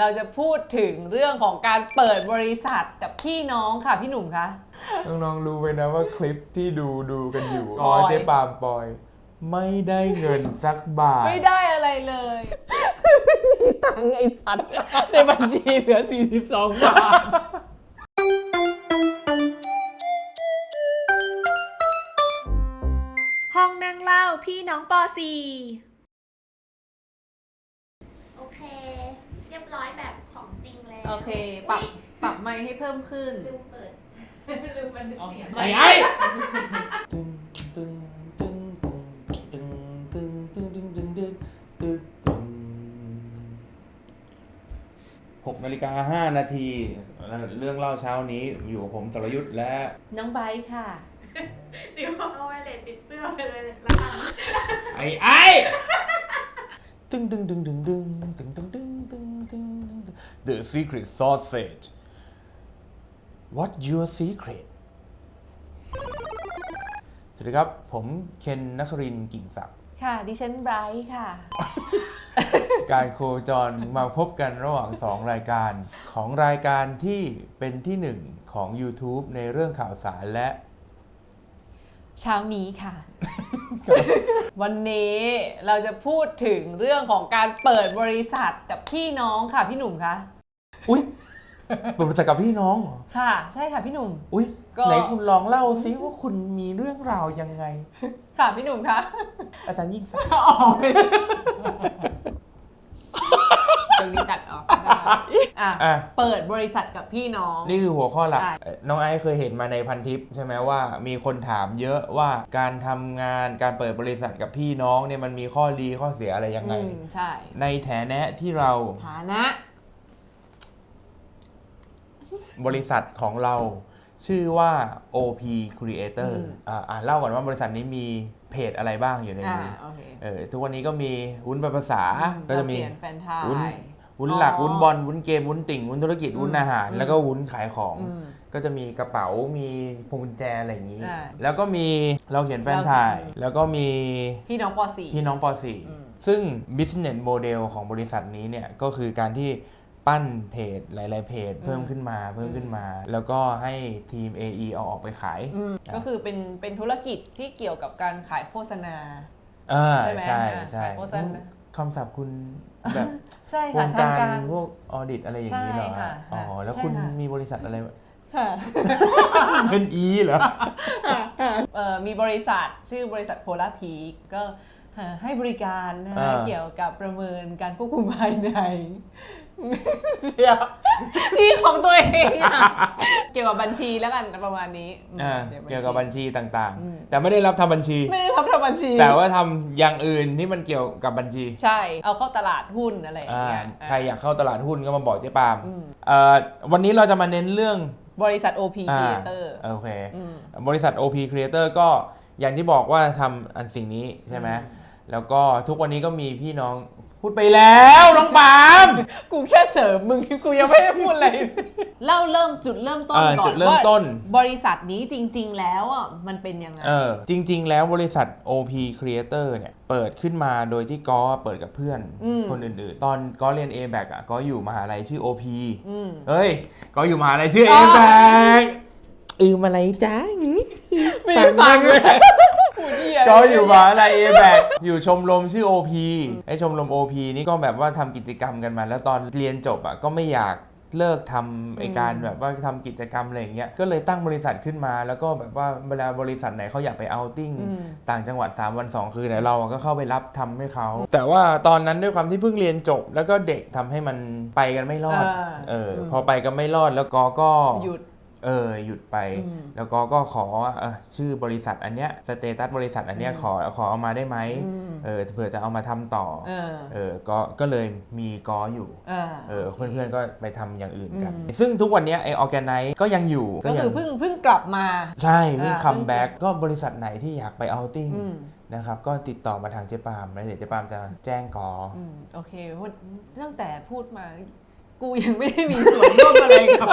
เราจะพูดถึงเรื่องของการเปิดบริษัทกับพี่น้องค่ะพี่หนุ่มคะ น้องๆรู้ไหมนะว่าคลิปที่ดูดูกันอยู่ปอ๋ออย เจ๊ปาล์มปอย ไม่ได้เงินสักบาท ไม่ได้อะไรเลยไม่มีตังค์ไอ้สัตว์ ในบัญชีเหลือ 42 บาท ห้องนั่งเล่าพี่น้องป .4 โอเค เรียบร้อยแบบของจริงแล้วโอเค ปรับ ปรับไมค์ให้เพิ่มขึ้น ลืมเปิดลืมบันทึกเสียงไอ้ไอ้ตึงตึงตึงตึงตึงตึงตึงตึงตึงตึงตึงตึงหกนาฬิกาห้านาที เรื่องเล่าเช้านี้อยู่กับผมสรยุทธ์และน้องไบร์ทค่ะ จิ๋วเอาไว้เลยติดเสื้อไปเลยละกันไอ้ไอ้ตึงตึงตึงตึงตึงตึงตึงตึง ตึงตึง The secret sausage What your secret สวัสดีครับ ผมเคนนัครินทร์กิ่งศักดิ์ค่ะ ดิฉันไบรท์ค่ะ การโคจรมาพบกันระหว่างสองรายการ ของรายการที่เป็นที่หนึ่งของ YouTube ในเรื่องข่าวสารและ เช้านี้ค่ะ วันนี้เราจะพูดถึงเรื่องของการเปิดบริษัทกับพี่น้องค่ะพี่หนุ่มคะอุ๊ยเปิดบริษัทกับพี่น้องเหรอค่ะ ใช่ค่ะพี่หนุ่ม อุ๊ยก็ ไหนคุณลองเล่าซิว่าคุณมีเรื่องราวยังไง ค่ะพี่หนุ่มคะอาจารย์ยิ่งศักดิ์ ออกไปตรงนี้ตัดออกได้ อะอะ เปิดบริษัทกับพี่น้อง นี่คือหัวข้อหลัก ใช่เอ่อน้องไอซ์เคยเห็นมาในพันทิปใช่ไหมว่ามีคนถามเยอะว่าการทำงานการเปิดบริษัทกับพี่น้องเนี่ยมันมีข้อดีข้อเสียอะไรยังไง อืมใช่ในแถแนะที่เราฐานะ บริษัทของเรา ชื่อว่า OP Creator อืม อ่าอ่าเล่าก่อนว่าบริษัทนี้มีเพจอะไรบ้างอยู่ในอ่านี้โอเคเออทุกวันนี้ก็มีวุ้นภาษาอืก็จะมี เราเขียนแฟรนไชายวุ้น วุ้นหลักอ๋อวุ้นบอลวุ้นเกมวุ้นติ่งวุ้นธุรกิจอืมวุ้นอาหารอืมแล้วก็วุ้นขายของอืมก็จะมีกระเป๋ามีพวงกุญแจอะไรอย่างนี้ใช่แล้วก็มีเราเขียนแฟรนไชายเราเขียนแล้วก็มีพี่น้องป .4 พี่น้องปอืม .4 ซึ่ง business model ของบริษัทนี้เนี่ยก็คือการที่ปั้นเพจหลาย ๆ เพจเพิ่มขึ้นมาเพิ่มขึ้นมา แล้วก็ให้ทีม AE เอาออกไปขายอืมก็คือเป็นเป็นธุรกิจที่เกี่ยวกับการขายโฆษณาอ่าใช่ไหมใช่อ่าใช่ขายโฆษณาคำศัพท์คุณ แบบใช่วค่ะงทางการการ พวกออดิตอะไรอย่างนี้เหรอใช่ค่ะอ๋อแล้วใช่คุณค่ะ มีบริษัทอะไร ค่ะเป็นอีเหรอ เอ่อมีบริษัทชื่อบริษัทโพลาพีกก็เอ่อให้บริการนะคะอ่า เกี่ยวกับประเมินการควบคุมภายใน เดี๋ยวที่ของตัวเองอะเกี่ยวกับบัญชีแล้วกันประมาณนี้อืมอ่าดี๋เกี่ยวกับบัญชีต่างอืมๆแต่ไม่ได้รับทำบัญชี ไม่ได้รับทำบัญชี แต่ว่าทำอย่างอื่นที่มันเกี่ยวกับบัญชีใช่ เอาเข้าตลาดหุ้นอะไรอย่างอ่าเงี้ยใครอยากเข้าตลาดหุ้นก็มาบอกเจ๊ปาล์มอืมเอ่อวันนี้เราจะมาเน้นเรื่อง บริษัท OP อ่า Creator โอเค อืม บริษัท OP Creator ก็อย่างที่บอกว่าทำอันสิ่งนี้ใช่ไหมอืมแล้วก็ทุกวันนี้ก็มีพี่น้อง พูดไปแล้วน้องปาล์ม กูแค่เสริมมึงกูยังไม่ได้พูดอะไร เล่าเริ่มจุดเริ่มต้นอ่าก่อนจุดเริ่มว่าต้น บริษัทนี้จริง ๆ แล้วอะมันเป็นยังไง เออจริง ๆ แล้วบริษัท OP Creator เนี่ยเปิดขึ้นมาโดยที่กอเปิดกับเพื่อนอืม คนอื่นๆ ตอนกอเรียน A b a c อะก็อยู่มหาลัยชื่อ OP อืม เฮ้ยก็อยู่มหาลัยชื่อ อ๋ A อ b a c อืมอะไรจ้าไม่ได้ฟังเลย กูเหี้ยก็อยู่มหาลัย A b a c อยู่ชมรมชื่อ OP ไอชมรม OP นี่ก็แบบว่าทำกิจกรรมกันมา แล้วตอนเรียนจบอะก็ไม่อยากเลิกทำไอการแบบว่าทำกิจกรรมอะไรอย่างเงี้ยก็เลยตั้งบริษัทขึ้นมา แล้วก็แบบว่าเวลาบริษัทไหนเขาอยากไปเอาติ้ง อืม ต่างจังหวัด 3 วัน 2 คืนเนี่ยเราก็เข้าไปรับทำให้เขา แต่ว่าตอนนั้นด้วยความที่เพิ่งเรียนจบ แล้วก็เด็กทำให้มันไปกันไม่รอดอ่าเอออมพอไปกันไม่รอดแล้วก็ก็หยุด เออหยุดไปอืมแล้วก็ก็ขอว่าเออชื่อบริษัทอันเนี้ยสเตตัสบริษัทอันเนี้ยอืมขอขอเอามาได้ไหมอืมเออเผื่อจะเอามาทำต่อเออเออก็ก็เลยมีกออยู่เออเออเพื่อนๆก็ไปทำอย่างอื่นกันอืมซึ่งทุกวันเนี้ยไอออแกไนก็ยังอยู่ก็ยัคือเพิ่งเพิ่งกลับมา ใช่เพิ่งอ่าคัมเพิ่งแบ็กก็บริษัทไหนที่อยากไปเอาติ้งอืมนะครับก็ติดต่อมาทางเจ๊ปาล์มแล้วเดี๋ยวเจ๊ปาล์มจะแจ้งกอออืมโอเคเพราะตั้งแต่พูดมา กูยังไม่ได้มีส่วนร่วมอะไรกับ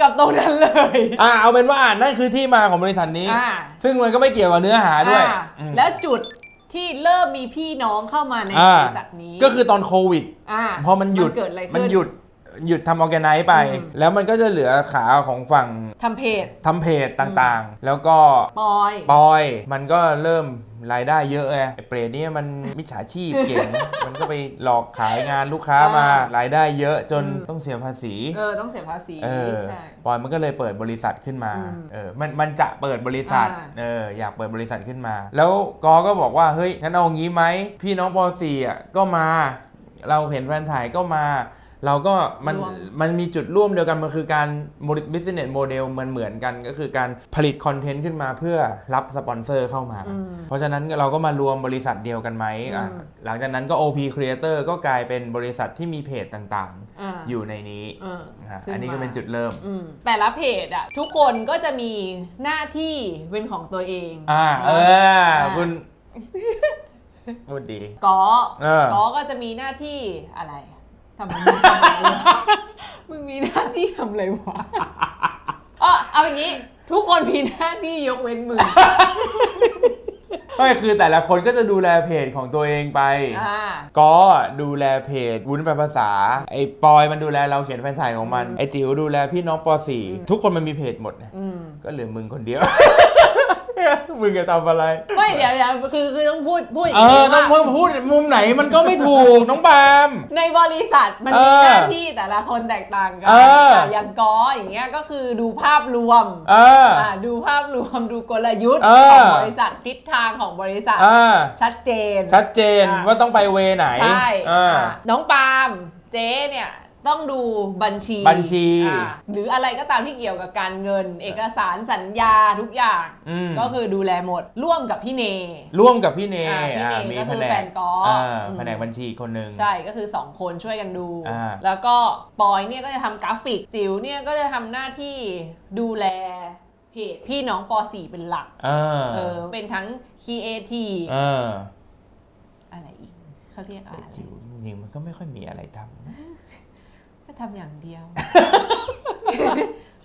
กับตรงนั้นเลย อ่าเอาเป็นว่านั่นคือที่มาของบริษัทนี้ อ่า ซึ่งมันก็ไม่เกี่ยวกับเนื้อหาด้วยอ่าอืมแล้วจุดที่เริ่มมีพี่น้องเข้ามาในอ่าบริษัทนี้ก็คือตอนโควิดอ่าพอมันหยุดเกิดอะไรขึ้น มันหยุด หยุดทำออแกไนซ์ไป อืม แล้วมันก็จะเหลือขาของฝั่งทำเพจทำเพจต่างๆ แล้วก็ปอย ปอย มันก็เริ่มรายได้เยอะไงไอ้เปรตเนี่ยมันมิจฉาชีพเก่ง มันก็ไปหลอกขายงานลูกค้ามา อ่ารายได้เยอะจนอืม ต้องเสียภาษี เออ ต้องเสียภาษีเออใช่ ปอยมันก็เลยเปิดบริษัทขึ้นมา อืมเออ มัน มันจะเปิดบริษัท อ่า เออ อยากเปิดบริษัทขึ้นมา แล้วกอก็บอกว่า เฮ้ย งั้นเอางี้ไหม พี่น้องปอสี่อะ ก็มา เราเห็นแฟนถ่ายก็มา เราก็มันรวมมันมีจุดร่วมเดียวกัน มันคือการ business model มันเหมือนกันก็คือการผลิตคอนเทนต์ขึ้นมาเพื่อรับสปอนเซอร์เข้ามาอืมเพราะฉะนั้นเราก็มารวมบริษัทเดียวกันไหมอะอืมหลังจากนั้นก็ OP Creator ก็กลายเป็นบริษัทที่มีเพจต่างอ่าๆอยู่ในนี้เออนะขึ้นอันนี้ก็มาเป็นจุดเริ่มอืมแต่ละเพจอะทุกคนก็จะมีหน้าที่เป็นของตัวเองอ่าเอออ่าคุณพูดดีกอเออกอก็จะมีหน้าที่อะไร ทำไมมึงทำอะไรวะมึงมีหน้าที่ทำอะไรวะเออเอาอย่างนี้ ทุกคนมีหน้าที่ยกเว้นมึงไม่คือแต่ละคนก็จะดูแลเพจของตัวเองไป อ่า ก็ดูแลเพจวุ้นแปลภาษา ไอ้ปอยมันดูแลเราเขียนแฟนถ่ายของมัน ไอ้จิ๋วดูแลพี่น้องป .4 ทุกคนมันมีเพจหมดนะอืม ก็เหลือมึงคนเดียว มึงจะทำอะไร ไม่เดี๋ยวเดี๋ยวคือคือต้องพูดพูดอย่างเออนี้ต้องมึว่างพูดมุมไหนมันก็ไม่ถูกน้องปาล์มในบริษัทมันเอมีอหน้าที่แต่ละคนแตกต่างกัเออ แต่อย่างกออย่างเงี้ยก็คือดูภาพรวมเอออ่าดูภาพรวมดูกลยุทธ์เออ ของบริษัททิศทางของบริษัท อ่าชัดเจน ชัดเจนอะ ว่าต้องไปเวไหนใช่อ่า อะน้องปาล์มเจ๊เนี่ย ต้องดูบัญชีบัญชีอะหรืออะไรก็ตามที่เกี่ยวกับการเงิน เอกสารสัญญาทุกอย่าง อืม ก็คือดูแลหมดร่วมกับพี่เน ร่วมกับพี่เนอ่าพี่เนอ่ามีก็แผคือนกแฟนกอล์ฟอ่าอืม แผนกบัญชีอีกคนนึง ใช่ก็คือ 2 คนช่วยกันดู อ่า แล้วก็ปอยเนี่ยก็จะทำกราฟิก จิ๋วเนี่ยก็จะทำหน้าที่ดูแลเพจพี่น้องป .4 เป็นหลัก เออเออเป็นทั้ง creative เอออะไรอีกเขาเรียกอะไร จิ๋วจริงๆมันก็ไม่ค่อยมีอะไรทำนะ ก็ทำอย่างเดียว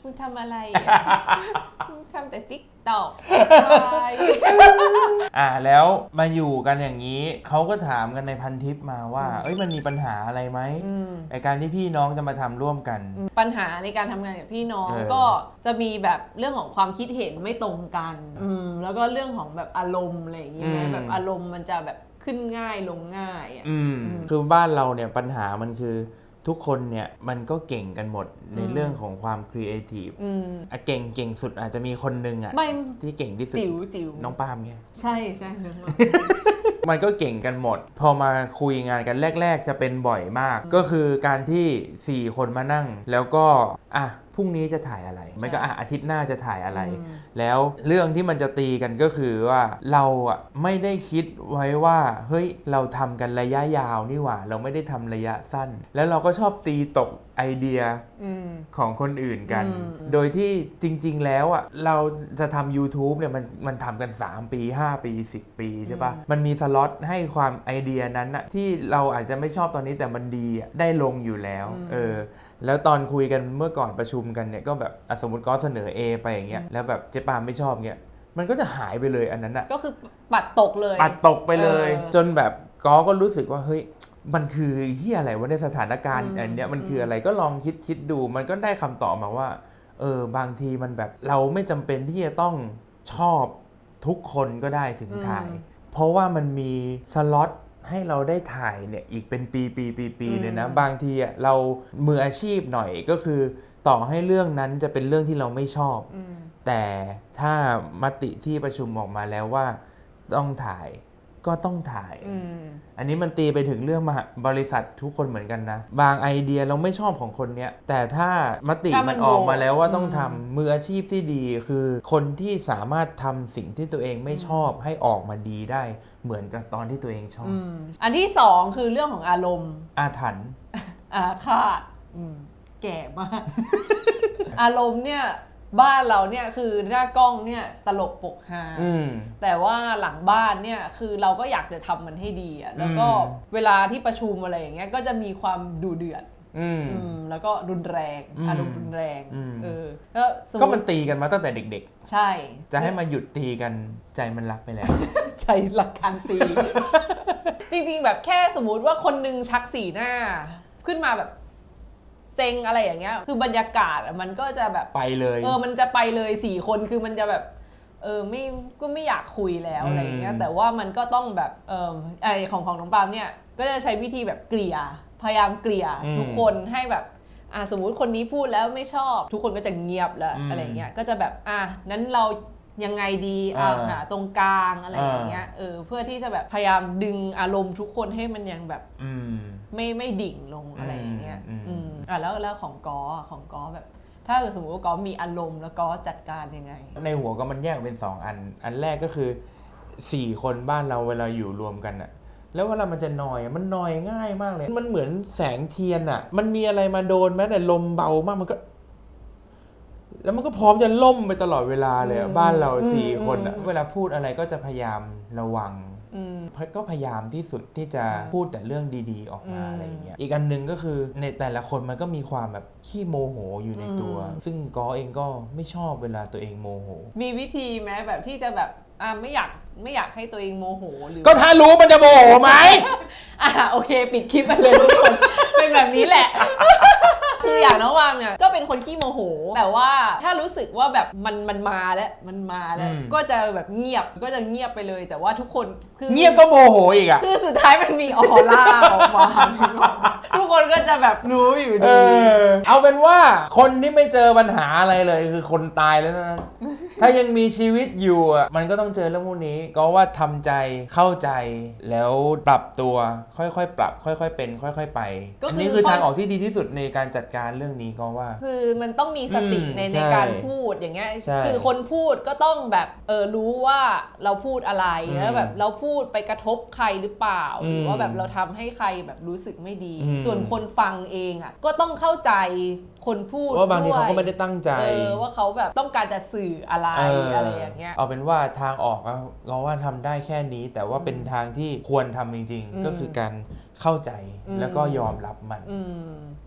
มึงทำอะไรอะมึงทำแต่ติ๊กตอกอ่าแล้วมาอยู่กันอย่างนี้เขาก็ถามกันในพันทิปมาว่า เอ้ยมันมีปัญหาอะไรไหมในการที่พี่น้องจะมาทำร่วมกัน ปัญหาในการทำงานกับพี่น้องเออ ก็จะมีแบบเรื่องของความคิดเห็นไม่ตรงกันอืมแล้วก็เรื่องของแบบอารมณ์อะไรอย่างงี้ไหมอืมแบบอารมณ์มันจะแบบขึ้นง่ายลงง่ายอะอืม อืม คือบ้านเราเนี่ยปัญหามันคือ ทุกคนเนี่ยมันก็เก่งกันหมดในอืมเรื่องของความครีเอทีฟอืมอะเก่งเก่งสุดอาจจะมีคนหนึ่งอะไม่ที่เก่งที่สุดจิ๋วจิ๋วน้องปาล์มไงใช่ใช่นึกว่ามันก็เก่งกันหมด พอมาคุยงานกันแรก ๆ จะเป็นบ่อยมาก ก็คือการที่ 4 คนมานั่ง แล้วก็อะ พรุ่งนี้จะถ่ายอะไรไม่ก็อะอาทิตย์หน้าจะถ่ายอะไรอืมแล้วเรื่องที่มันจะตีกันก็คือว่าเราอะไม่ได้คิดไว้ว่าเฮ้ยเราทำกันระยะยาวนี่หว่า เราไม่ได้ทำระยะสั้น แล้วเราก็ชอบตีตกไอเดียอืมของคนอื่นกันอืมโดยที่จริง ๆ แล้วอะเราจะทำ YouTube เนี่ยมันมันทำกัน 3 ปี 5 ปี 10 ปีใช่ปะมันมีสล็อตให้ความไอเดียนั้นอะที่เราอาจจะไม่ชอบตอนนี้แต่มันดีอะได้ลงอยู่แล้วเออ แล้วตอนคุยกันเมื่อก่อนประชุมกันเนี่ยก็แบบอะสมมติก็เสนอ A ไปอย่างเงี้ยแล้วแบบเจ๊ปามไม่ชอบเงี้ยมันก็จะหายไปเลยอันนั้นอะก็คือปัดตกเลย ปัดตกไปเลยเออจนแบบก็ก็รู้สึกว่าเฮ้ยมันคือเฮียอะไรวะในสถานการณ์อืมอันเนี้ยมันคือมอะไรก็ลองคิดคิดดู มันก็ได้คำตอบมาว่าเออบางทีมันแบบเราไม่จำเป็นที่จะต้องชอบทุกคนก็ได้ถึงถ่าย เพราะว่ามันมีสล็อต ให้เราได้ถ่ายเนี่ยอีกเป็นปีปีปีปีเลยนะอืมบางทีอะเรามืออาชีพหน่อยก็คือต่อให้เรื่องนั้นจะเป็นเรื่องที่เราไม่ชอบอืมแต่ถ้ามติที่ประชุมออกมาแล้วว่าต้องถ่าย ก็ต้องถ่ายอืมอันนี้มันตีไปถึงเรื่องมหาบริษัททุกคนเหมือนกันนะ บางไอเดียเราไม่ชอบของคนเนี้ย แต่ถ้ามติถ้ามัมันนออกมาแล้วว่าโหวตต้องอืมทำมืออาชีพที่ดี คือคนที่สามารถทำสิ่งที่ตัวเองไม่ชอบให้ออกมาดีได้เหมือนกับตอนที่ตัวเองชอบอืมอันที่สองคือเรื่องของอารมณ์ อาถรรพ์อาฆาตอืมแก่มาก อารมณ์เนี่ย บ้านเราเนี่ยคือหน้ากล้องเนี่ยตลกปกฮาอืมแต่ว่าหลังบ้านเนี่ยคือเราก็อยากจะทำมันให้ดีอะแล้วก็อืมเวลาที่ประชุมอะไรอย่างเงี้ยก็จะมีความดูเดือดอืมอืมแล้วก็รุนแรงอืมอารมณ์รุนแรงอืมเออก็สมก็มมันติตีกันมาตั้งแต่เด็กใช่ๆจะให้มาหยุดตีกันใจมันรักไปแล้วใช้หลักการตี จริงๆแบบแค่สมมุติว่าคนนึงชักสีหน้า ขึ้นมาแบบ เซ็งอะไรอย่างเงี้ย คือบรรยากาศอะมันก็จะแบบ ไปเลย เออ มันจะไปเลยสี่คนคือมันจะแบบ เออ ไม่ ก็ไม่อยากคุยแล้วอืมอะไรอย่างเงี้ยแต่ว่ามันก็ต้องแบบ เออไอของของน้องปาล์มเนี่ย ก็จะใช้วิธีแบบเกลี่ย พยายามเกลี่ยทุกคนให้แบบ อะสมมุติคนนี้พูดแล้วไม่ชอบ ทุกคนก็จะเงียบแล้วอืมอะไรอย่างเงี้ย ก็จะแบบ อะนั้นเรายังไงดีอะอ่าหาตรงกลางอะไรอย่างเงี้ย เออ เพื่อที่จะแบบพยายามดึงอารมณ์ทุกคนให้มันยังแบบ อืม ไม่ไม่ดิ่งลงอะไรอย่างเงี้ย อืม อืมอะแล้วแล้วของกออะของกอแบบ ถ้าเกิดสมมติว่ากอมีอารมณ์แล้วกอจัดการยังไง ในหัวก็มันแยกเป็นสองอัน อันแรกก็คือสี่คนบ้านเราเวลาอยู่รวมกันอะแล้วเวลามันจะนอยอะมันนอยง่ายมากเลย มันเหมือนแสงเทียนอะมันมีอะไรมาโดนแม้แต่ลมเบามากมันก็ แล้วมันก็พร้อมจะล่มไปตลอดเวลาเลยอะอืมบ้านเราอืมสี่คนอะอืมเวลาพูดอะไรก็จะพยายามระวัง อืมก็พยายามที่สุดที่จะอ่าพูดแต่เรื่องดีๆ ออกมาอืมอะไรอย่างเงี้ยอีกอันหนึ่งก็คือในแต่ละคนมันก็มีความแบบขี้โมโหอยู่ในตัวอืมซึ่งกอเองก็ไม่ชอบเวลาตัวเองโมโห มีวิธีไหมแบบที่จะแบบอะไม่อยากไม่อยากให้ตัวเองโมโหหรือก็ถ้ารู้มันจะโมโหไหมอะโอเค ปิดคลิปไปเลยทุกคนเป็นแบบนี้แหละ คืออย่างน้องวามเนี่ยก็เป็นคนขี้โมโหแต่ว่าถ้ารู้สึกว่าแบบมันมันมาแล้วมันมาแล้วอืม ก็จะแบบเงียบก็จะเงียบไปเลย แต่ว่าทุกคนคือเงียบก็โมโหอีกอะ คือสุดท้ายมันมีออร่าออกมา ทุกคนก็จะแบบรู้อยู่เอดี อ เอาเป็นว่าคนที่ไม่เจอปัญหาอะไรเลยคือคนตายแล้วนะ ถ้ายังมีชีวิตอยู่อะมันก็ต้องเจอเรื่องพวกนี้ ก็ว่าทำใจเข้าใจแล้วปรับตัวค่อยๆ ปรับ ค่อย ๆ เป็น ค่อย ๆ ไป ก็คืออั อันนี้คือทางออกที่ดีที่สุดในการจัดการเรื่องนี้ก็ว่า คือมันต้องมีสติอืมในใช่ในการพูดอย่างเงี้ย ใช่คือคนพูดก็ต้องแบบเออรู้ว่าเราพูดอะไรอืมแล้วแบบเราพูดไปกระทบใครหรือเปล่า อืมหรือว่าแบบเราทำให้ใครแบบรู้สึกไม่ดี อืม ส่วนคนฟังเองอะก็ต้องเข้าใจคนพูดว่าบางทีด้วยเขาก็ไม่ได้ตั้งใจ เออว่าเขาแบบต้องการจะสื่ออะไรเอออะไรอย่างเงี้ย เอาเป็นว่าทางออกอะเราว่าทำได้แค่นี้ แต่ว่าเป็นทางที่ควรทำจริงอืมๆ ก็คือการเข้าใจอืมแล้วก็ยอมรับมัน อืมใช่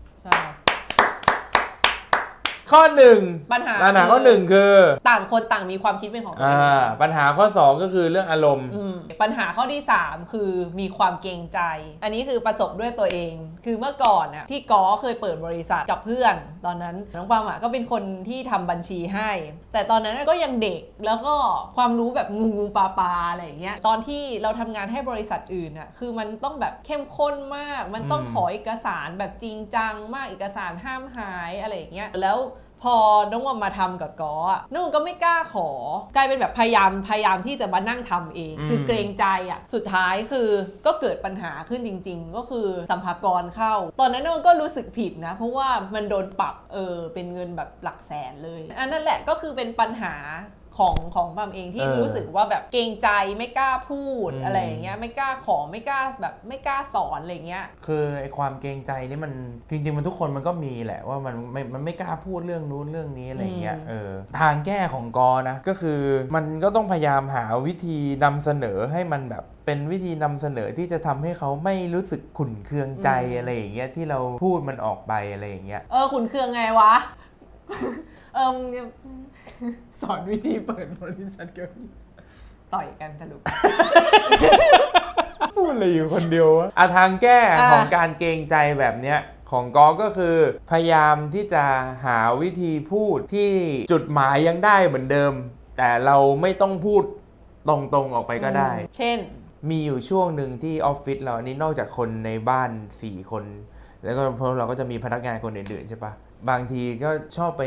ข้อหนึ่งปัญหาปัญหาข้อหนึ่งคือ ต่างคนต่างมีความคิดเป็นของตัวอ่าเองปัญหาข้อสองก็คือเรื่องอารมณ์อืมปัญหาข้อที่ 3 คือมีความเกรงใจ อันนี้คือประสบด้วยตัวเอง คือเมื่อก่อนน่ะที่กอเคยเปิดบริษัทกับเพื่อน ตอนนั้นน้องปามอะก็เป็นคนที่ทำบัญชีให้ แต่ตอนนั้นก็ยังเด็กแล้วก็ความรู้แบบงูงูปลาปลาอะไรอย่างเงี้ยตอนที่เราทำงานให้บริษัทอื่นอะคือมันต้องแบบเข้มข้นมาก มันต้องอืมขอเอกสารแบบจริงจังมากเอกสารห้ามหายอะไรอย่างเงี้ยแล้ว พอน้องวอมมาทำกับกออะน้องวอมก็ไม่กล้าขอกลายเป็นแบบพยายามพยายามที่จะมานั่งทำเองอืมคือเกรงใจอะสุดท้ายคือก็เกิดปัญหาขึ้นจริง ๆ ก็คือสัมภากรเข้า ตอนนั้นน้องวอมก็รู้สึกผิดนะ เพราะว่ามันโดนปรับเออเป็นเงินแบบหลักแสนเลย อันนั้นแหละก็คือเป็นปัญหา ของของปามเองที่เออรู้สึกว่าแบบเกรงใจไม่กล้าพูดอืม อะไรอย่างเงี้ยไม่กล้าขอไม่กล้าแบบไม่กล้าสอนอะไรเงี้ย คือไอ้ความเกรงใจนี่มันจริง ๆ มันทุกคนมันก็มีแหละว่ามันไม่มันไม่กล้าพูดเรื่องนู้นเรื่องนี้อะไรเงี้ยอืม เออทางแก้ของกอนะก็คือมันก็ต้องพยายามหาวิธีนำเสนอให้มันแบบเป็นวิธีนำเสนอที่จะทำให้เขาไม่รู้สึกขุ่นเคืองใจอะไรอย่างเงี้ยที่เราพูดมันออกไปอะไรอย่างเงี้ย เออขุนเคืองไงวะ เออมึงจะสอนวิธีเปิดบริษัทเกี่ยวกับต่อยกันสรุป พูดอะไรอยู่คนเดียววะอะทางแก้อะของการเกรงใจแบบเนี้ยของกอก็คือพยายามที่จะหาวิธีพูดที่จุดหมายยังได้เหมือนเดิม แต่เราไม่ต้องพูดตรงๆออกไปก็ได้ เช่น มีอยู่ช่วงหนึ่งที่ออฟฟิศเราอันนี้นอกจากคนในบ้าน 4 คน แล้วก็เพราะเราก็จะมีพนักงานคนอื่นๆใช่ปะบางทีก็ชอบไป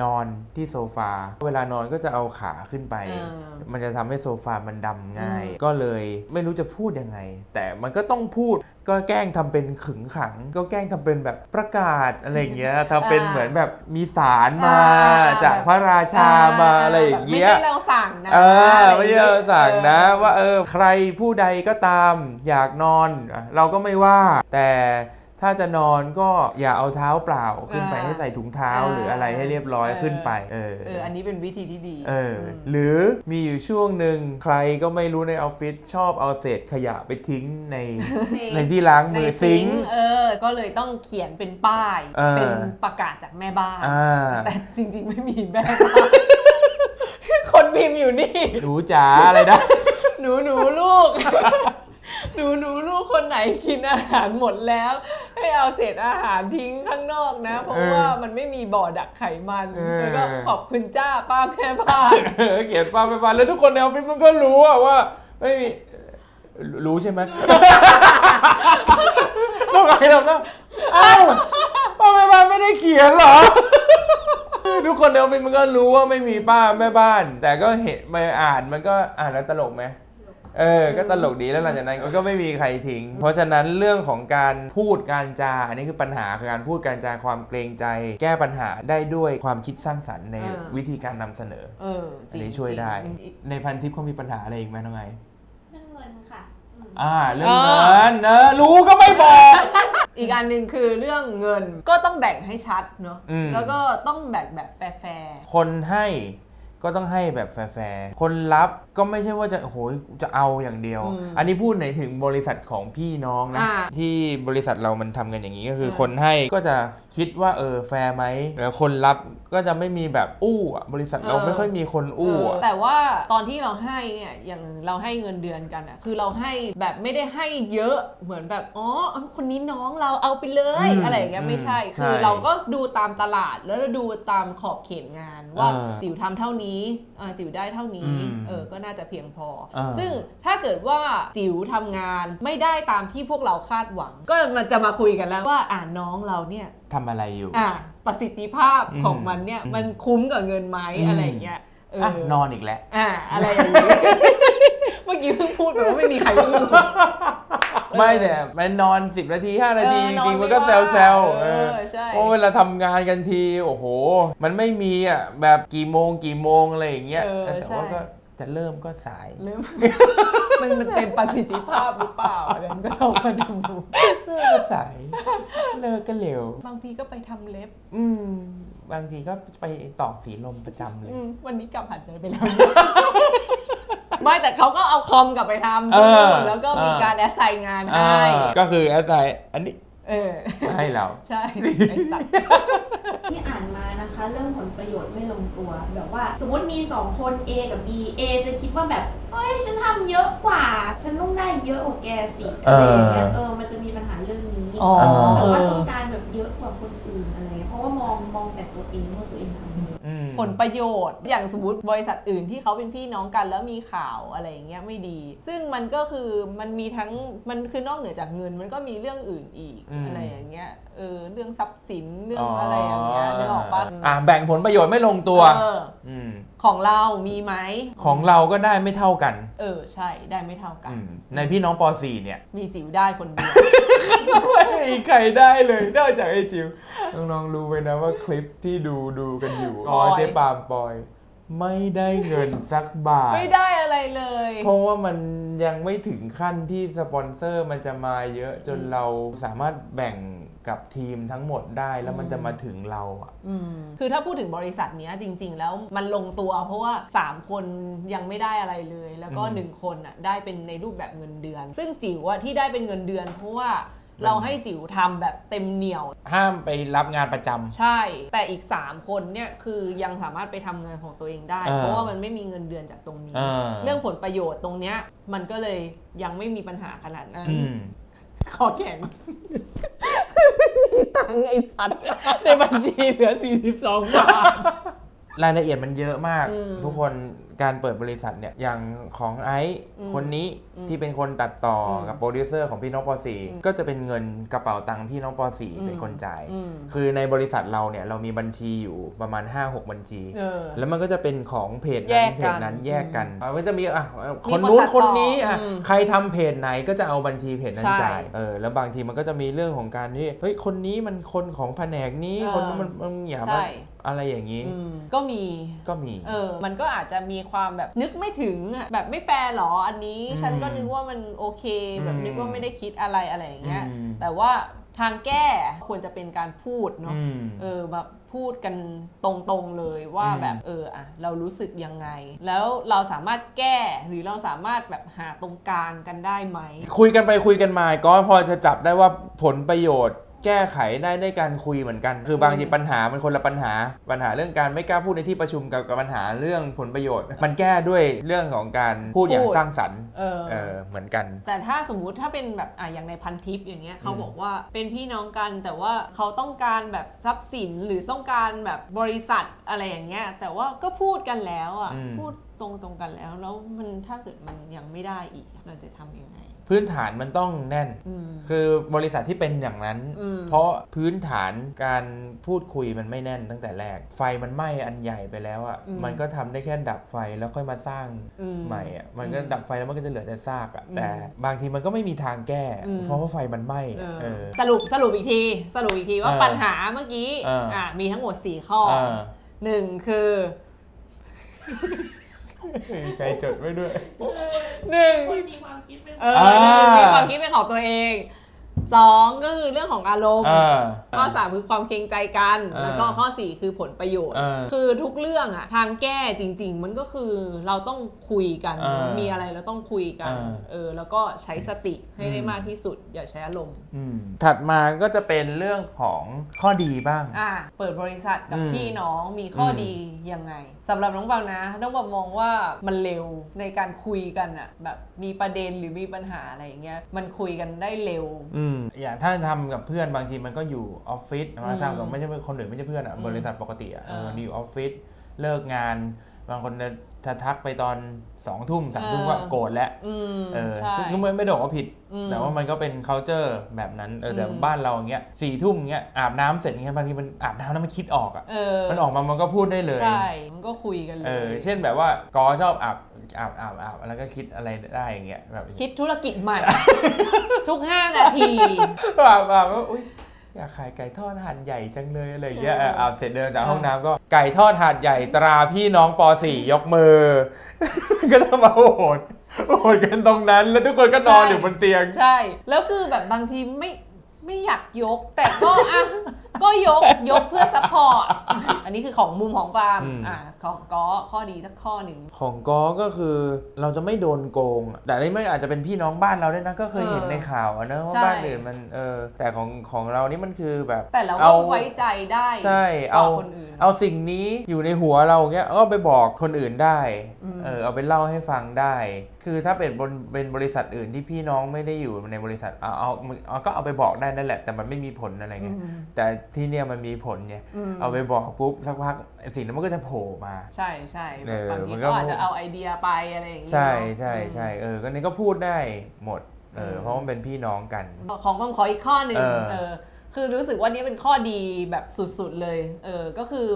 นอนที่โซฟา เวลานอนก็จะเอาขาขึ้นไปเออมันจะทำให้โซฟามันดำง่ายอืมก็เลยไม่รู้จะพูดยังไง แต่มันก็ต้องพูด ก็แกล้งทำเป็นขึงขัง ก็แกล้งทำเป็นแบบประกาศอะไรอย่างเงี้ยทำเป็นเหมือนแบบมีสารมาอ่าจากพระราชามาอะไรอย่างเงี้ย ไม่ใช่เราสั่งนะเอออะรไม่ย่ใช่เราสั่งนะเออว่าเออใครผู้ใดก็ตามอยากนอนอะเราก็ไม่ว่าแต่ ถ้าจะนอนก็อย่าเอาเท้าเปล่าขึ้นไปอ่าให้ใส่ถุงเท้าอ่าหรืออะไรให้เรียบร้อยเออขึ้นไปเออเอออันนี้เป็นวิธีที่ดีเออมหรือมีอยู่ช่วงหนึ่งใครก็ไม่รู้ในออฟฟิศชอบเอาเศษขยะไปทิ้งในในที่ล้างมือในซิงค์เออ ก็เลยต้องเขียนเป็นป้ายเออเป็นประกาศจากแม่บ้านอ่าแต่จริง ๆ ไม่มีแม่บ้านคนพิมพ์อยู่นี่หนูจ๋าอะไรนะหนูหนูลูก หนูหนูลูกคนไหนกินอาหารหมดแล้ว ให้เอาเศษอาหารทิ้งข้างนอกนะ เพราะเออว่ามันไม่มีบ่อดักไขมันเออ แล้วก็ขอบคุณจ้าป้าแม่บ้านเออเขียนป้าไปบ้านแล้วทุกคนในออฟฟิศมันก็รู้อะว่า ไม่มีรู้ใช่ไหมแล้วใครทำนะเอ้าป้าแม่บ้านไม่ได้เขียนเหรอ ทุกคนในออฟฟิศมันก็รู้ว่าไม่มีป้าแม่บ้าน แต่ก็เห็นมาอ่านมันก็อ่านแล้วตลกไหม เออ ก็ตลกดีแล้วหลังจากนั้นก็ไม่มีใครทิ้ง เพราะฉะนั้นเรื่องของการพูดการจา อันนี้คือปัญหาคือการพูดการจาความเกรงใจ แก้ปัญหาได้ด้วยความคิดสร้างสรรค์ในเออ วิธีการนำเสนอ เออจอัรินงนี้ช่วยได้ จริง ในพันทิปเขามีปัญหาอะไรอีกไหมน้องไง เรื่องเงินค่ะอืม อ่า เรื่องเงินเนอะรู้ก็ไม่บอก อีกอันหนึ่งคือเรื่องเงินก็ต้องแบ่งให้ชัดเนาะอืม แล้วก็ต้องแบ่งแบบแฟร์คนให้ ก็ต้องให้แบบแฟร์ๆคนรับก็ไม่ใช่ว่าจะโอ้โหจะเอาอย่างเดียวอันนี้พูดในถึงบริษัทของพี่น้องนะ อ่าที่บริษัทเรามันทำกันอย่างนี้ก็คือเออคนให้ก็จะ คิดว่าเออแฟร์ไหมแล้วคนรับก็จะไม่มีแบบอู้อะบริษัทเราไม่ค่อยมีคนอู้อะเออแต่ว่าตอนที่เราให้เนี่ยอย่างเราให้เงินเดือนกันอะคือเราให้แบบไม่ได้ให้เยอะเหมือนแบบอ๋อเอาคนนี้น้องเราเอาไปเลยอืมอะไรอย่างเงี้ยไม่ใช่อืมคือใช่เราก็ดูตามตลาดแล้วดูตามขอบเขตงานว่าเออจิ๋วทำเท่านี้อ่าจิ๋วได้เท่านี้อืมเออก็น่าจะเพียงพอเออซึ่งถ้าเกิดว่าจิ๋วทำงานไม่ได้ตามที่พวกเราคาดหวัง ก็มันจะมาคุยกันแล้วว่าอ่าน้องเราเนี่ย ทำอะไรอยู่ อะประสิทธิภาพของมันเนี่ย อืมมันคุ้มกับเงินไหมอืม อะไรอย่างเงี้ยเอออะอนอนอีกแล้ว อะอะไรอย่างเงี้ยเมื่อกี้เพิ่งพูดไปว่าไม่มีใครรู้ ไม่แต่มันนอน 10 นาที 5 นาทีเออนอนจริงๆมันก็ไม่แซว่าวแซวๆเอเอออใช่ เพราะเวลาทำงานกันที โอ้โห มันไม่มีอะแบบกี่โมงกี่โมงอะไรอย่างเงี้ยเออแต่ใช่ ว่าก็ จะเริ่มก็สาย เริ่ม มันมันเต็มประสิทธิภาพหรือเปล่าอันนั้นก็ต้องมาดู เลิกก็สาย เลิกก็เร็ว บางทีก็ไปทำเล็บอืม บางทีก็ไปต่อสีลมประจำเลย อืมวันนี้กลับหันใจไปแล้ว ไม่แต่เขาก็เอาคอมกลับไปทำเออแล้วก็มีเออการแอสไซน์งานอ่าให้ก็คือแอสไซน์อันนี้ เออให้เรา ใช่ ไอ้สัตว์ที่อ่านมานะคะเรื่องผลประโยชน์ไม่ลงตัว แบบว่า สมมติมี 2 คน A กับ B A จะคิดว่าแบบเฮ้ยฉันทำเยอะกว่า ฉันต้องได้เยอะกว่าแกสิอะไรอย่างเงี้ยเออมันจะมีปัญหาเรื่องนี้อ๋อ แต่เอว่าอต้องการแบบเยอะกว่าคนอื่นอะไรเงี้ยเพราะว่ามองมองแต่ตัวเองว่าตัวเองทำเยอะอืม ผลประโยชน์ อย่างสมมติบริษัทอื่นที่เขาเป็นพี่น้องกันแล้วมีข่าวอะไรอย่างเงี้ยไม่ดี ซึ่งมันก็คือมันมีทั้งมันคือนอกเหนือจากเงินมันก็มีเรื่องอื่นอีกอืมอะไรอย่างเงี้ยเออเรื่องทรัพย์สินเรื่องอะไรอย่างเงี้ยนึกออกปะอ่าแบ่งผลประโยชน์ไม่ลงตัวเอออืม ของเรามีไหมของเราก็ได้ไม่เท่ากัน เออใช่ได้ไม่เท่ากัน อืมในพี่น้องป .4 เนี่ย มีจิ๋วได้คนเดียว ไม่มีใครได้เลยนอกจากไอ้จิวน้องๆรู้ไว้นะว่าคลิปที่ดูดูกันอยู่ปอ๋ออย เจ๊ปาล์มปอย ไม่ได้เงินสักบาท ไม่ได้อะไรเลย เพราะว่ามันยังไม่ถึงขั้นที่สปอนเซอร์มันจะมาเยอะจนอืมเราสามารถแบ่ง กับทีมทั้งหมดได้แล้วมันอืมจะมาถึงเราอะอืมคือถ้าพูดถึงบริษัทเนี้ยจริง ๆ แล้วมันลงตัว เพราะว่า 3 คนยังไม่ได้อะไรเลย แล้วก็อืม1คนอะได้เป็นในรูปแบบเงินเดือน ซึ่งจิ๋วอะที่ได้เป็นเงินเดือน เพราะว่าเราให้จิ๋วทำแบบเต็มเหนียว ห้ามไปรับงานประจำใช่ แต่อีก 3 คนเนี่ยคือยังสามารถไปทำงานของตัวเองได้เออเพราะว่ามันไม่มีเงินเดือนจากตรงนี้เออเรื่องผลประโยชน์ตรงเนี้ยมันก็เลยยังไม่มีปัญหาขนาดนั้นอืมคอแข็งมีตั งค์ไอ้สัตว์ ในบัญชีเหลือ 42 บาท รายละเอียดมันเยอะมากอืมทุกคนการเปิดบริษัทเนี่ยอย่างของไอซ์อืมคนนี้อืมที่เป็นคนตัดต่ออมกับโปรดิวเซอร์ของพี่น้องปอืม .4 ก็จะเป็นเงินกระเป๋าตังค์พี่น้องปอื .4 มเป็นคนจ่ายอืมคือในบริษัทเราเนี่ยเรามีบัญชีอยู่ประมาณ 5-6 บัญชีเออแล้วมันก็จะเป็นของเพจแยนั้นกเพกัจนนั้นแยกกันอืมมันจะมีอะคมีนคนนู้นตัดต่อคนนี้อะอืมใครทำเพจไหนก็จะเอาบัญชีเพจนั้นใช่จ่ายเออแล้วบางทีมันก็จะมีเรื่องของการที่เฮ้ยคนนี้มันคนของแผนกนี้เออคนนู้นมันมันอย่ามาใช่อะไรอย่างนี้อืมก็มีก็มีเออมันก็อาจจะมีความแบบนึกไม่ถึงอะแบบไม่แฟร์หรออันนี้อืมฉันก็นึกว่ามันโอเค แบบอืมนึกว่าไม่ได้คิดอะไรอะไรอย่างเงี้ยอืม แต่ว่าทางแก้ควรจะเป็นการพูดเนาะ อืม เออแบบพูดกันตรงๆเลยว่าอืม แบบเอออะเรารู้สึกยังไง แล้วเราสามารถแก้หรือเราสามารถแบบหาตรงกลางกันได้ไหม คุยกันไปคุยกันมาก็พอจะจับได้ว่าผลประโยชน์ แก้ไขได้ด้วยการคุยเหมือนกัน คือบางทีปัญหามันคนละปัญหา ปัญหาเรื่องการไม่กล้าพูดในที่ประชุมกับกับปัญหาเรื่องผลประโยชน์ มันแก้ด้วยเรื่องของการพูดอย่างพูด สร้างสรรค์เออ เออเหมือนกัน แต่ถ้าสมมุติถ้าเป็นแบบอะอย่างในพันทิปอย่างเงี้ยเขาอืมบอกว่าเป็นพี่น้องกัน แต่ว่าเขาต้องการแบบทรัพย์สินหรือต้องการแบบบริษัทอะไรอย่างเงี้ยแต่ว่าก็พูดกันแล้วอะพูดตรงตรงๆกันแล้ว แล้วมันถ้าเกิดมันยังไม่ได้อีกเราจะทำยังไง พื้นฐานมันต้องแน่นอืมคือบริษัทที่เป็นอย่างนั้นอืมเพราะพื้นฐานการพูดคุยมันไม่แน่นตั้งแต่แรก ไฟมันไหม้อันใหญ่ไปแล้วอะ่ะอืมมันก็ทำได้แค่ดับไฟแล้วค่อยมาสร้างอืมใหม่อะ่ะมันก็อืมดับไฟแล้วมันก็จะเหลือแต่ซากอะ่ะอืมแต่บางทีมันก็ไม่มีทางแก้อืมเพราะว่าไฟมันไหม้เออะอเออสรุปสรุปอีกที สรุปอีกทีว่าเออปัญหาเมื่อกี้เอออ่อะมีทั้งหมด 4 ข้อเออหนึ่งคือ ใครจดไว้ด้วย หนึ่งคนมีความคิดเป็นเอออ่าหนึ่งมีความคิดเป็นของตัวเองสองก็คือเรื่องของอารมณ์เออข้อสามคือความเกรงใจกัน เออแล้วก็ข้อสี่คือผลประโยชน์ เออคือทุกเรื่องอะทางแก้จริง ๆ มันก็คือเราต้องคุยกัน เออมีอะไรเราต้องคุยกัน เออเออ แล้วก็ใช้สติให้ได้อืม มากที่สุด อย่าใช้อารมณ์ อืมถัดมาก็จะเป็นเรื่องของข้อดีบ้าง อะเปิดบริษัทกับอืมพี่น้องมีข้ออม ดียังไง สำหรับน้องบางนะน้องบางมองว่ามันเร็วในการคุยกันอะแบบมีประเด็นหรือมีปัญหาอะไรอย่างเงี้ยมันคุยกันได้เร็ว อืมอย่างถ้าทำกับเพื่อนบางทีมันก็อยู่ออฟฟิศอืมามทำกับไม่ใช่คนอื่นไม่ใช่เพื่อนอะอืมบริษัทปกติอะเออเอออยู่ออฟฟิศ เลิกงาน บางคนจะทักไปตอนสองทุ่มสามทุ่มเออก็โกรธแล้วอืมเออใช่ซึ่งก็ไม่ไม่ได้บอกว่าผิดอืมแต่ว่ามันก็เป็น c u เจอร์แบบนั้นเออแต่อืมบ้านเราอย่างเงี้ยสี่ทุ่มเงี้ยอาบน้ำเสร็จเงี้ยบางทีมันอาบน้ำแล้วมันคิดออกอะเออมันออกมามันก็พูดได้เลยใช่มันก็คุยกันเลยเออเช่นแบบว่ากอชอบอาบอาบอาบอาบแล้วก็คิดอะไรได้อย่างเงี้ยแบบคิดธุรกิจใหม่ ทุก5นาทีอาบอาบว่าอุ้ย อยากขายไก่ทอดหันใหญ่จังเลยอะไรอย่างเงี้ยเอออาบเสร็จเดินจากเออห้องน้ำก็ไก่ทอดหันใหญ่ตราพี่น้องป .4 ยกมือ ก็ต้องมาโหวตโหวตกันตรงนั้น แล้วทุกคนก็นอนอยู่บนเตียง ใช่ แล้วคือแบบบางทีไม่ ไม่อยากยก แต่ก็อะ ก็ยกยกเพื่อซัพพอร์ต อันนี้คือของมุมของปาล์มอืม อะของก็ข้อดีสักข้อหนึ่ง ของกอก็คือเราจะไม่โดนโกงอะแต่นี่ไม่อาจจะเป็นพี่น้องบ้านเราด้วยนะ ก็เคยเห็นเออในข่าวอะนะว่าใช่ บ้านอื่นมันเออแต่ของของเรานี่มันคือแบบแต่เราอก็ไว้ใจได้ใช่กว่าเอาคนอื่น เอาสิ่งนี้อยู่ในหัวเราเงี้ยก็ไปบอกคนอื่นได้อืม เออเอาไปเล่าให้ฟังได้ คือถ้าเป็นบนเป็นบริษัทอื่นที่พี่น้องไม่ได้อยู่ในบริษัทเอาเอาเอาก็เอาไปบอกได้นั่นแหละ แต่มันไม่มีผลอะไรเงี้ยอืมแต่ที่เนี่ยมันมีผลไงมเอาไปบอกปุ๊บสักพักไอ้สิ่งนั้นมันก็จะโผล่มา ใช่ใช่เออบางทีมันก็ก็อาจจะเอาไอเดียไปอะไรอย่างเงี้ยใช่เนอะใช่อืมใช่เออก็นี่ก็พูดได้หมดเอออืมเพราะมันเป็นพี่น้องกัน ของผมขออีกข้อหนึ่งเออเออ คือรู้สึกว่านี่เป็นข้อดีแบบสุดๆเลย เออ ก็คือ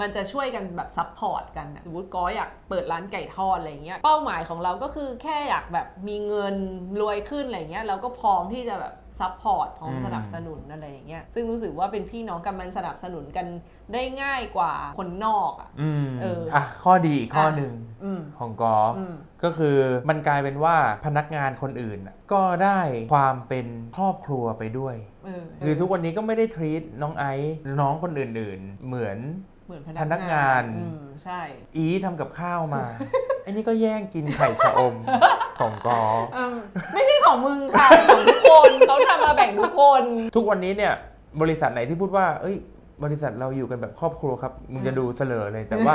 มันจะช่วยกันแบบซัพพอร์ตกันสมมติก็อยากเปิดร้านไก่ทอดอะไรเงี้ย เป้าหมายของเราก็คือแค่อยากแบบมีเงินรวยขึ้นอะไรเงี้ย เราก็พร้อมที่จะแบบ ซัพพอร์ตพร้อมอืมสนับสนุนอะไรอย่างเงี้ยซึ่งรู้สึกว่าเป็นพี่น้องกันมันสนับสนุนกันได้ง่ายกว่าคนนอกอะอืมเอออ่อะข้อดีอีกข้อหนึ่งอืมของกออืมก็คือมันกลายเป็นว่าพนักงานคนอื่นน่ะก็ได้ความเป็นครอบครัวไปด้วยเออคือทุกวันนี้ก็ไม่ได้ทรีตน้องไอซ์น้องคนอื่นๆ เหมือน เหมือนพพนันักกงางานนอืมใช่ อีทำกับข้าวมา ไอ้นี่ก็แย่งกินไข่ชะอมของกอเออไม่ใช่ของมึงค่ะของทุกคนเขาทำมาแบ่งทุกคน ทุกวันนี้เนี่ยบริษัทไหนที่พูดว่า เอ้ย บริษัทเราอยู่กันแบบครอบครัวครับ มึงจะดูเสลอเลย แต่ว่า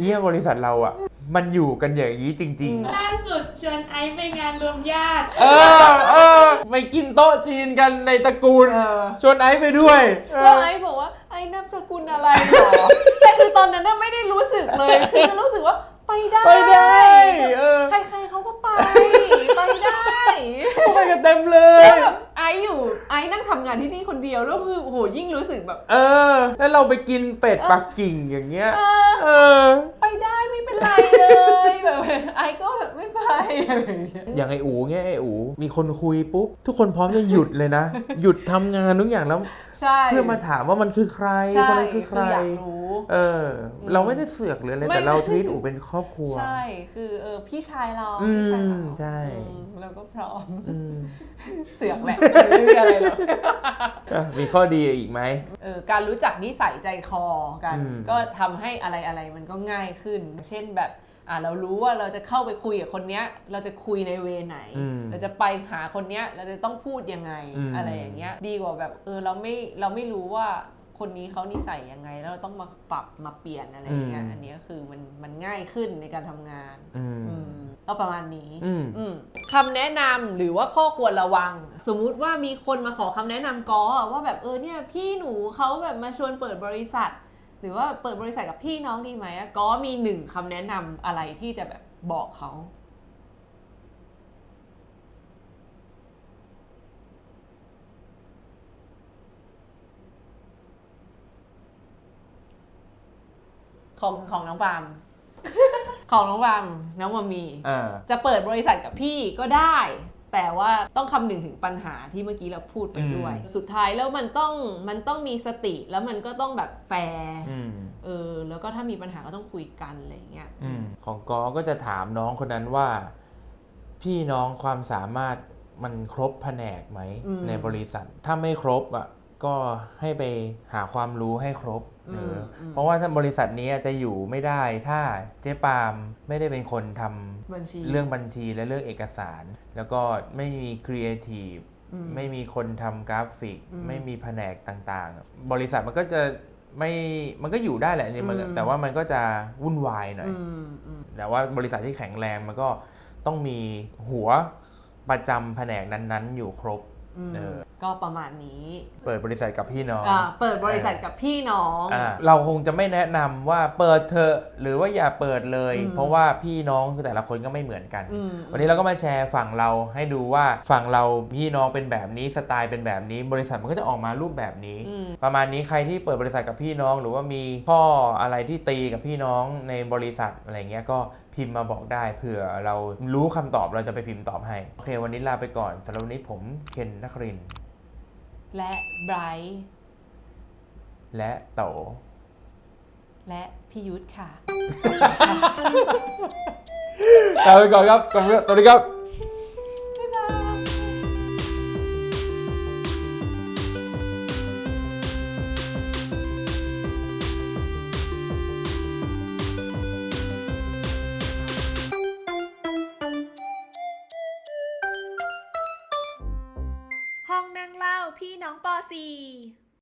เยี่ยบริษัทเราอะ มันอยู่กันอย่างนี้จริง ๆ ล่าสุดชวนไอซ์ไปงานรวมญาติ เออเออไปกินโต๊ะจีนกันในตระกูล เออ ชวนไอซ์ไปด้วยเอแล้วอไอ้บอกว่าไอ้นามสกุลอะไรหรอ แต่คือตอนนั้นน่ะไม่ได้รู้สึกเลย คือรู้สึกว่าไปได้ ไปได้เออใครๆเขาก็ไป ไปได้ไปกันเต็มเลย แล้วแบบไอ้อยู่ไอ้นั่งทำงานที่นี่คนเดียวแล้วคือโหยิ่งรู้สึกแบบ เออ แล้วเราไปกินเป็ดปักกิ่งอย่างเงี้ย เออ เออ ไปได้ ไม่เป็นไรเลยแบบไอ้ก็แบ อะไรอย่างเงี้ยอย่างไออูเงี้ยไออูมีคนคุยปุ๊บทุกคนพร้อมจะหยุดเลยนะ หยุดทำงานทุกอย่างแล้ว ใช่เพื่อมาถามว่ามันคือใครใช่คนนั้นคือใคร อยากรู้ เออ เราไม่ได้เสือกเลยเลยไม่ แต่เราทวีตอูเป็นครอบครัว ใช่คือเออพี่ชายเราอืมพี่ชายเราใช่ อืมเราก็พร้อมอืมเสือกแหละไม่มีอะไรหรอกอะมีข้อดีอีกไหม เออการรู้จักนิสัยใจคอกัน อืม ก็ทำให้อะไรอะไรมันก็ง่ายขึ้น เช่นแบบ อะเรารู้ว่าเราจะเข้าไปคุยกับคนเนี้ย เราจะคุยในเวไหน อืมเราจะไปหาคนเนี้ย เราจะต้องพูดยังไงอืม อะไรอย่างเงี้ย ดีกว่าแบบเออเราไม่เราไม่รู้ว่าคนนี้เขานิสัยยังไง แล้วเราต้องมาปรับมาเปลี่ยนอะไรอย่างเงี้ย อันนี้ก็คือมันมันง่ายขึ้นในการทำงาน อืมอืมก็ประมาณนี้ อืม อืมคำแนะนำหรือว่าข้อควรระวัง สมมุติว่ามีคนมาขอคำแนะนำกอว่าแบบเออเนี่ยพี่หนูเขาแบบมาชวนเปิดบริษัท หรือว่าเปิดบริษัทกับพี่น้องดีไหมอะก็มีหนึ่งคำแนะนำอะไรที่จะแบบบอกเขาของของน้องปาล์มของน้องปาล์มน้องมามีอ่าจะเปิดบริษัทกับพี่ก็ได้ แต่ว่าต้องคำนึงถึงปัญหาที่เมื่อกี้เราพูดไปด้วยอืมสุดท้ายแล้วมันต้องมันต้องมีสติแล้วมันก็ต้องแบบแฟร์อืมเออแล้วก็ถ้ามีปัญหาก็ต้องคุยกันอะไรอย่างเงี้ยอืมของกอก็จะถามน้องคนนั้นว่า พี่น้องความสามารถมันครบแผนกไหมอืมในบริษัท ถ้าไม่ครบอะก็ให้ไปหาความรู้ให้ครบอืม เอออมเพราะว่าถ้าบริษัทนี้จะอยู่ไม่ได้ถ้าเจ๊ปาล์มไม่ได้เป็นคนทำบัญชีเรื่องบัญชีและเรื่องเอกสาร แล้วก็ไม่มีครีเอทีฟอืมไม่มีคนทำกราฟิกอืมไม่มีแผนกต่างๆ บริษัทมันก็จะไม่มันก็อยู่ได้แหละเนี่ยมันอืมแต่ว่ามันก็จะวุ่นวายหน่อยอืมอืมแต่ว่าบริษัทที่แข็งแรงมันก็ต้องมีหัวประจำแผนกนั้นๆ อยู่ครบอืมเออ ก็ประมาณนี้เปิดบริษัทกับพี่น้องอ่าเปิดบริษัทกับพี่น้องอ่าเราคงจะไม่แนะนำว่าเปิดเถอะหรือว่าอย่าเปิดเลยอืมเพราะว่าพี่น้องคือแต่ละคนก็ไม่เหมือนกันอืมวันนี้เราก็มาแชร์ฝั่งเราให้ดูว่าฝั่งเราพี่น้องเป็นแบบนี้สไตล์เป็นแบบนี้ บริษัทมันก็จะออกมารูปแบบนี้อืมประมาณนี้ใครที่เปิดบริษัทกับพี่น้อง หรือว่ามีข้ออะไรที่ตีกับพี่น้องในบริษัทอะไรเงี้ยก็พิมพ์มาบอกได้เผื่อเรารู้คำตอบเราจะไปพิมพ์ตอบให้ โอเค วันนี้ลาไปก่อนสำหรับวันนี้ผมเคนนักรินทร์ และไบรท์และโต และพี่ยุทธค่ะ ลาไปก่อนครับสวัสดีครับห้องนั่งเล่ สี่